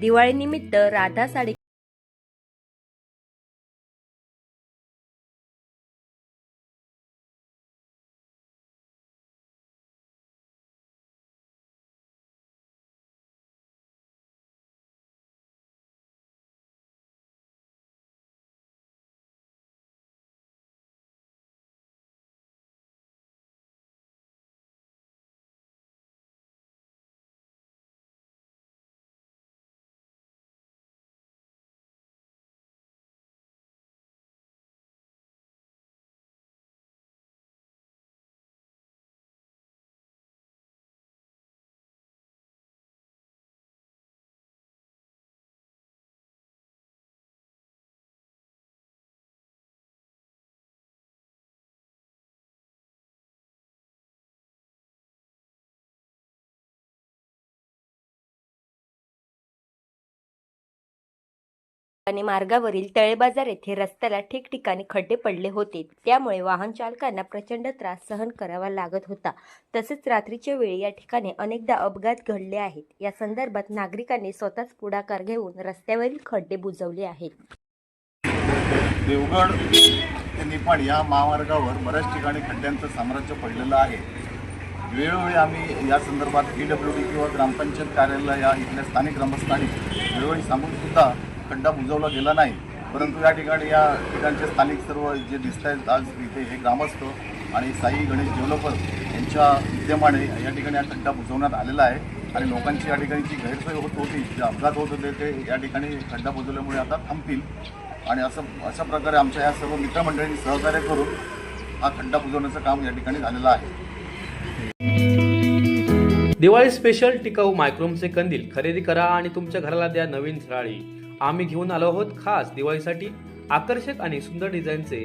दिवाळीनिमित्त राधा साडी आणि मार्गावरील तळेबाजार येथे रस्त्याला ठिकठिकाणी खड्डे पडले होते. त्यामुळे वाहन चालकांना प्रचंड त्रास सहन करावा लागत होता. तसेच रात्रीच्या वेळी या ठिकाणी अनेकदा अपघात घडले आहेत. या संदर्भात नागरिकांनी स्वतःच पुढाकार घेऊन रस्त्यावरील खड्डे बुजवले आहेत. देवगड ते निपाड या महामार्गावर बऱ्याच ठिकाणी खड्ड्यांचं साम्राज्य पडलेलं आहे. वेळोवेळी आम्ही या संदर्भात पी डब्ल्यू डी किंवा ग्रामपंचायत कार्यालय या इथल्या स्थानिक ग्रामस्थांनी वेळोवेळी सांगून सुद्धा खड्डा बुजवला गेला नाही. परंतु या ठिकाणी या ठिकाणचे स्थानिक सर्व जे दिसत आहेत आज इथे हे ग्रामस्थ आणि साई गणेश डेव्हलपर यांच्या विद्यमाने या ठिकाणी हा खड्डा बुजवण्यात आलेला आहे. आणि लोकांची या ठिकाणी जी गैरसोय होत होती जे अपघात होत होते ते या ठिकाणी खड्डा बुजवल्यामुळे आता थांबतील. आणि असं अशा प्रकारे आमच्या या सर्व मित्रमंडळींनी सहकार्य करून हा खड्डा बुजवण्याचं काम या ठिकाणी झालेलं आहे. दिवाळी स्पेशल टिकाऊ मायक्रोमचे कंदील खरेदी करा आणि तुमच्या घराला द्या नवीन झळाळी आम्ही घेऊन आलो आहोत खास दिवाळीसाठी आकर्षक आणि सुंदर डिझाईनचे